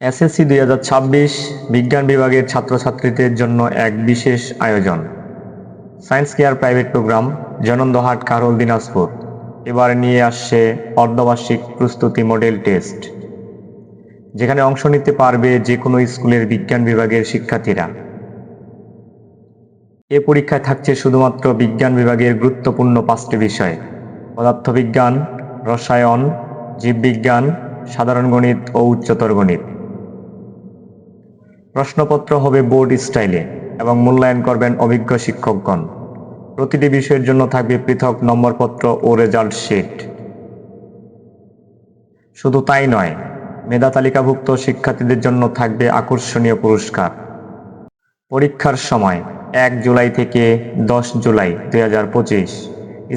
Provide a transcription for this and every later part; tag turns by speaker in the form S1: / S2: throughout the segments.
S1: SSC দুই হাজার ছাব্বিশ বিজ্ঞান বিভাগের ছাত্রছাত্রীদের জন্য এক বিশেষ আয়োজন। Science care private program, Janandahat, Karol, Dinajpur. এবার নিয়ে আসছে অর্ধবার্ষিক প্রস্তুতি মডেল টেস্ট। যেখানে অংশ নিতে পারবে যে কোনো স্কুলের বিজ্ঞান বিভাগের শিক্ষার্থীরা। এ পরীক্ষায় থাকছে শুধুমাত্র বিজ্ঞান বিভাগের গুরুত্বপূর্ণ পাঁচটি বিষয়। পদার্থবিজ্ঞান, রসায়ন, জীববিজ্ঞান, সাধারণ গণিত ও উচ্চতর গণিত। প্রশ্নপত্র হবে বোর্ড স্টাইলে এবং মূল্যায়ন করবেন অভিজ্ঞ শিক্ষকগণ। প্রতিটি বিষয়ের জন্য থাকবে পৃথক নম্বরপত্র ও রেজাল্ট শিট। শুধু তাই নয়, মেধা তালিকাভুক্ত শিক্ষার্থীদের জন্য থাকবে আকর্ষণীয় পুরস্কার। পরীক্ষার সময়, এক জুলাই থেকে দশ জুলাই দুই হাজার পঁচিশ,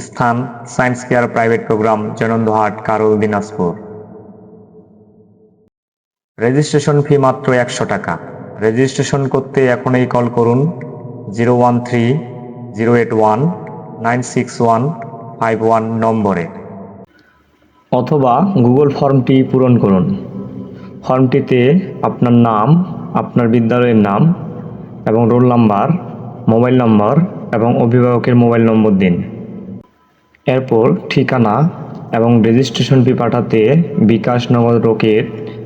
S1: স্থান science care private program, Janandahat, Karol, Dinajpur. Registration fee মাত্র একশো টাকা। রেজিস্ট্রেশন করতে এখনই কল করুন zero one three zero eight one nine six one five one নম্বরে। অথবা গুগল ফর্মটি পূরণ করুন। ফর্মটিতে আপনার নাম, আপনার বিদ্যালয়ের নাম এবং রোল নাম্বার, মোবাইল নম্বর এবং অভিভাবকের মোবাইল নম্বর দিন। এরপর ঠিকানা এবং রেজিস্ট্রেশন ফি পাঠাতে বিকাশ নগদ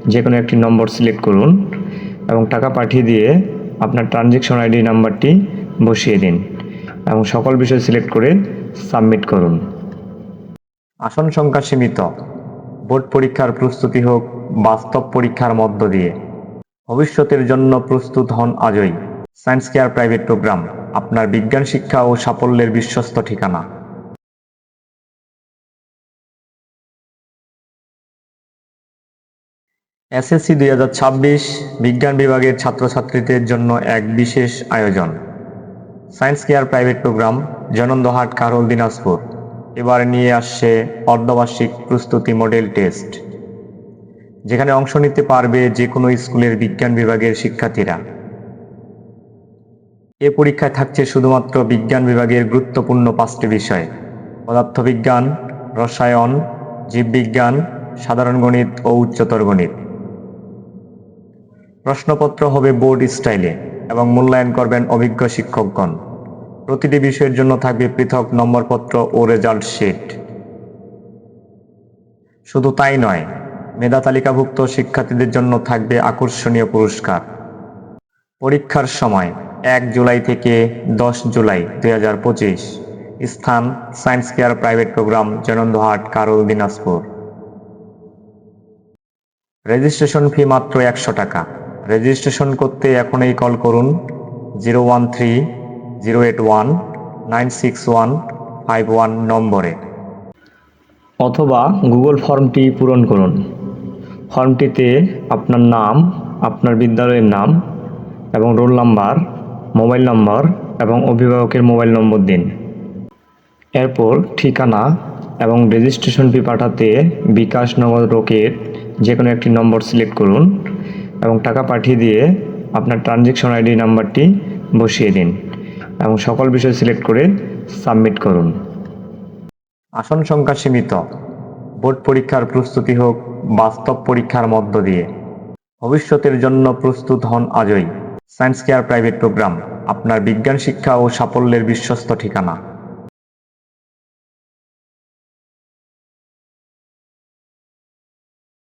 S1: যে কোনো একটি নম্বর সিলেক্ট করুন। এবং টাকা পাঠিয়ে দিয়ে আপনার ট্রানজেকশন আইডি নাম্বারটি বসিয়ে দিন এবং সকল বিষয় সিলেক্ট করে সাবমিট করুন। আসন সংখ্যা সীমিত। বোর্ড পরীক্ষার প্রস্তুতি হোক, বাস্তব পরীক্ষার মধ্য দিয়ে। ভবিষ্যতের জন্য প্রস্তুত হন আজই। সায়েন্স কেয়ার প্রাইভেট প্রোগ্রাম আপনার বিজ্ঞান, শিক্ষা ও সাফল্যের বিশ্বস্ত ঠিকানা। এসএসসি দুই হাজার ছাব্বিশ বিজ্ঞান বিভাগের ছাত্রছাত্রীদের জন্য এক বিশেষ আয়োজন। Science care private program, Janandahat, Karol, Dinajpur. এবার নিয়ে আসছে অর্ধবার্ষিক প্রস্তুতি মডেল টেস্ট। যেখানে অংশ নিতে পারবে যে কোনো স্কুলের বিজ্ঞান বিভাগের শিক্ষার্থীরা। এ পরীক্ষায় থাকছে শুধুমাত্র বিজ্ঞান বিভাগের গুরুত্বপূর্ণ পাঁচটি বিষয়। পদার্থবিজ্ঞান, রসায়ন, জীববিজ্ঞান, সাধারণ গণিত ও উচ্চতর গণিত। প্রশ্নপত্র হবে বোর্ড স্টাইলে এবং মূল্যায়ন করবেন অভিজ্ঞ শিক্ষকগণ। প্রতিটি বিষয়ের জন্য থাকবে পৃথক নম্বরপত্র ও রেজাল্ট শিট। শুধু তাই নয়, মেধা তালিকাভুক্ত শিক্ষার্থীদের জন্য থাকবে আকর্ষণীয় পুরস্কার। পরীক্ষার সময়, এক জুলাই থেকে দশ জুলাই দুই হাজার পঁচিশ, স্থান science care private program, Janandahat, Karol, Dinajpur. Registration fee মাত্র একশো টাকা। রেজিস্ট্রেশন করতে এখনই কল করুন zero one three zero eight one nine six one five one নম্বরে। অথবা গুগল ফর্মটি পূরণ করুন। ফর্মটিতে আপনার নাম, আপনার বিদ্যালয়ের নাম এবং রোল নাম্বার, মোবাইল নম্বর এবং অভিভাবকের মোবাইল নম্বর দিন। এরপর ঠিকানা এবং রেজিস্ট্রেশন ফি পাঠাতে বিকাশ নগদ রকেট যে কোনো একটি নম্বর সিলেক্ট করুন। এবং টাকা পাঠিয়ে দিয়ে আপনার ট্রানজেকশন আইডি নাম্বারটি বসিয়ে দিন এবং সকল বিষয় সিলেক্ট করে সাবমিট করুন। আসন সংখ্যা সীমিত। বোর্ড পরীক্ষার প্রস্তুতি হোক, বাস্তব পরীক্ষার মধ্য দিয়ে। ভবিষ্যতের জন্য প্রস্তুত হন আজই। সায়েন্স কেয়ার প্রাইভেট প্রোগ্রাম আপনার বিজ্ঞান শিক্ষা ও সাফল্যের বিশ্বস্ত ঠিকানা।